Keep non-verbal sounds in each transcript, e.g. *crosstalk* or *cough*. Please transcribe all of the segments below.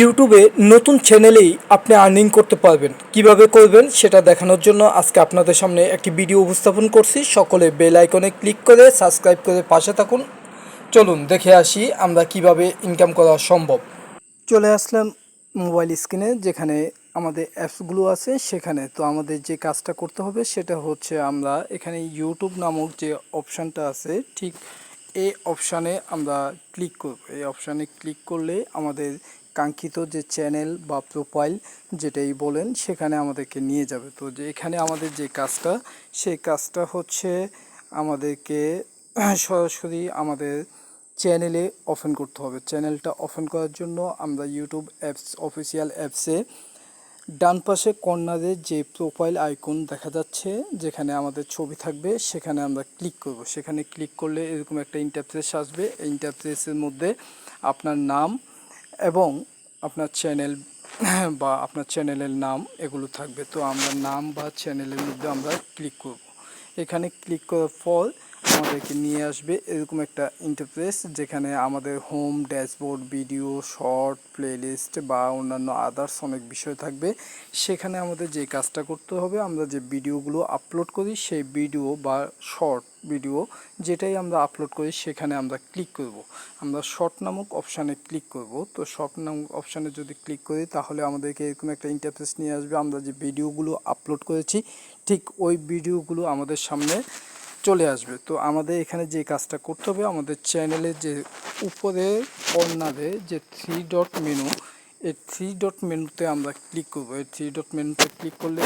ইউটিউবে নতুন চ্যানেলেই আপনি আর্নিং করতে পারবেন। কীভাবে করবেন সেটা দেখানোর জন্য আজকে আপনাদের সামনে একটি ভিডিও উপস্থাপন করছি। সকলে বেল আইকনে ক্লিক করে সাবস্ক্রাইব করে পাশে থাকুন। চলুন দেখে আসি আমরা কীভাবে ইনকাম করা সম্ভব। চলে আসলাম মোবাইল স্ক্রিনে যেখানে আমাদের অ্যাপসগুলো আছে সেখানে। তো আমাদের যে কাজটা করতে হবে সেটা হচ্ছে আমরা এখানে ইউটিউব নামক যে অপশানটা আছে, ঠিক এই অপশানে আমরা ক্লিক করব। এই অপশানে ক্লিক করলে আমাদের কাঙ্ক্ষিত যে চ্যানেল বা প্রোফাইল যেটাই বলেন, সেখানে আমাদেরকে নিয়ে যাবে। তো যে এখানে আমাদের যে কাজটা, সেই কাজটা হচ্ছে আমাদেরকে *clears throat* সরাসরি আমাদের চ্যানেলে ওপেন করতে হবে। চ্যানেলটা ওপেন করার জন্য আমরা ইউটিউব অ্যাপস অফিসিয়াল অ্যাপসে ডান পাশে কর্নারে যে প্রোফাইল আইকন দেখা যাচ্ছে, যেখানে আমাদের ছবি থাকবে, সেখানে আমরা ক্লিক করব। সেখানে ক্লিক করলে এরকম একটা ইন্টারফেস আসবে। এই ইন্টারফেসের মধ্যে আপনার নাম এবং আপনার চ্যানেল বা আপনার চ্যানেলের নাম এগুলো থাকবে। তো আমরা নাম বা চ্যানেলের মধ্যে আমরা ক্লিক করব। এখানে ক্লিক করার পর আমাদেরকে নিয়ে আসবে এরকম একটা ইন্টারপ্রেস যেখানে আমাদের home dashboard video short playlist বা অন্যান্য আদার্স অনেক বিষয় থাকবে। সেখানে আমাদের যে কাজটা করতে হবে, আমরা যে ভিডিওগুলো আপলোড করি, সেই ভিডিও বা শর্ট ভিডিও যেটাই আমরা আপলোড করি, সেখানে আমরা ক্লিক করব। আমরা শর্ট নামক অপশানে ক্লিক করব। তো শর্ট নামক অপশানে যদি ক্লিক করি, তাহলে আমাদেরকে এরকম একটা ইন্টারফেস নিয়ে আসবে। আমরা যে ভিডিওগুলো আপলোড করেছি, ঠিক ওই ভিডিওগুলো আমাদের সামনে চলে আসবে। তো আমাদের এখানে যে কাজটা করতে হবে, আমাদের চ্যানেলের যে উপরে কর্নারে যে থ্রি ডট মেনু এই থ্রি ডট মেনুতে আমরা ক্লিক করব। এই থ্রি ডট মেনুতে ক্লিক করলে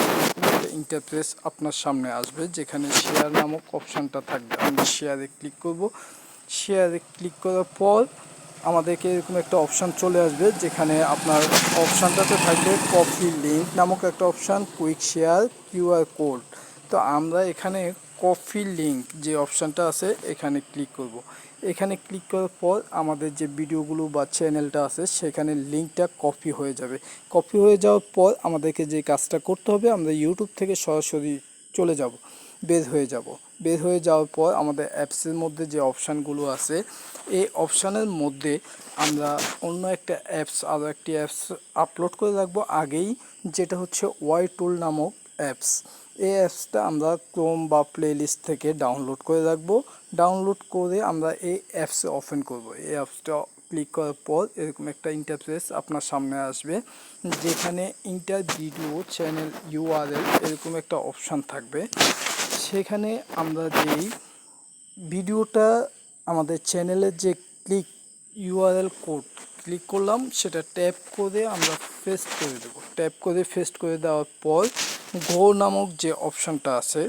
ইন্টারফেস আপনার সামনে আসবে, যেখানে শেয়ার নামক অপশানটা থাকবে। আমরা শেয়ারে ক্লিক করব। শেয়ারে ক্লিক করার পর আমাদেরকে এরকম একটা অপশান চলে আসবে, যেখানে আপনার অপশানটাতে থাকবে কপি লিঙ্ক নামক একটা option quick share QR code তো আমরা এখানে কপি লিঙ্ক যে অপশানটা আছে, এখানে ক্লিক করব। এখানে ক্লিক করার পর আমাদের যে ভিডিওগুলো বা চ্যানেলটা আছে, সেখানে লিঙ্কটা কপি হয়ে যাবে। কপি হয়ে যাওয়ার পর আমাদেরকে যে কাজটা করতে হবে, আমরা ইউটিউব থেকে সরাসরি চলে যাব, বের হয়ে যাব। বের হয়ে যাওয়ার পর আমাদের অ্যাপসের মধ্যে যে অপশানগুলো আছে, এই অপশানের মধ্যে আমরা অন্য একটা অ্যাপস, আরও একটি অ্যাপস আপলোড করে রাখব। আগেই যেটা হচ্ছে ওয়াই টুল নামক অ্যাপস এই অ্যাপসটা আমরা ক্রোম বা প্লেলিস্ট থেকে ডাউনলোড করে রাখব। ডাউনলোড করে আমরা এই অ্যাপসে ওপেন করব। এই অ্যাপসটা ক্লিক করার পর এরকম একটা ইন্টারফেস আপনার সামনে আসবে, যেখানে ইন্টার ভিডিও চ্যানেল ইউআরএল এরকম একটা অপশান থাকবে। সেখানে আমরা যেই ভিডিওটা আমাদের চ্যানেলের যে ক্লিক ইউআরএল কোড ক্লিক করলাম, সেটা ট্যাপ করে আমরা পেস্ট করে দেবো। ট্যাপ করে পেস্ট করে দেওয়ার পর গো নামক যে অপশানটা আছে,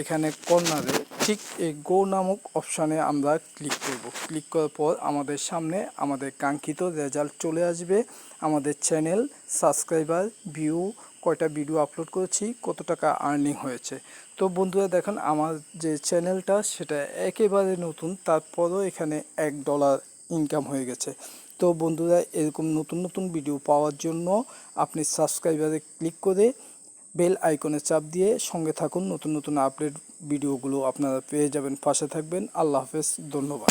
এখানে কর্নারে ঠিক এই গো নামক অপশানে আমরা ক্লিক করব। ক্লিক করার পর আমাদের সামনে আমাদের কাঙ্ক্ষিত রেজাল্ট চলে আসবে। আমাদের চ্যানেল, সাবস্ক্রাইবার, ভিউ, কয়টা ভিডিও আপলোড করেছি, কত টাকা আর্নিং হয়েছে। তো বন্ধুরা দেখেন, আমার যে চ্যানেলটা সেটা একেবারে নতুন, তারপরও এখানে এক ডলার ইনকাম হয়ে গেছে। তো বন্ধুরা, এরকম নতুন নতুন ভিডিও পাওয়ার জন্য আপনি সাবস্ক্রাইবারে ক্লিক করে বেল আইকনে চাপ দিয়ে সঙ্গে থাকুন। নতুন নতুন আপডেট ভিডিওগুলো আপনারা পেয়ে যাবেন। পাশে থাকবেন। আল্লাহ হাফেজ। ধন্যবাদ।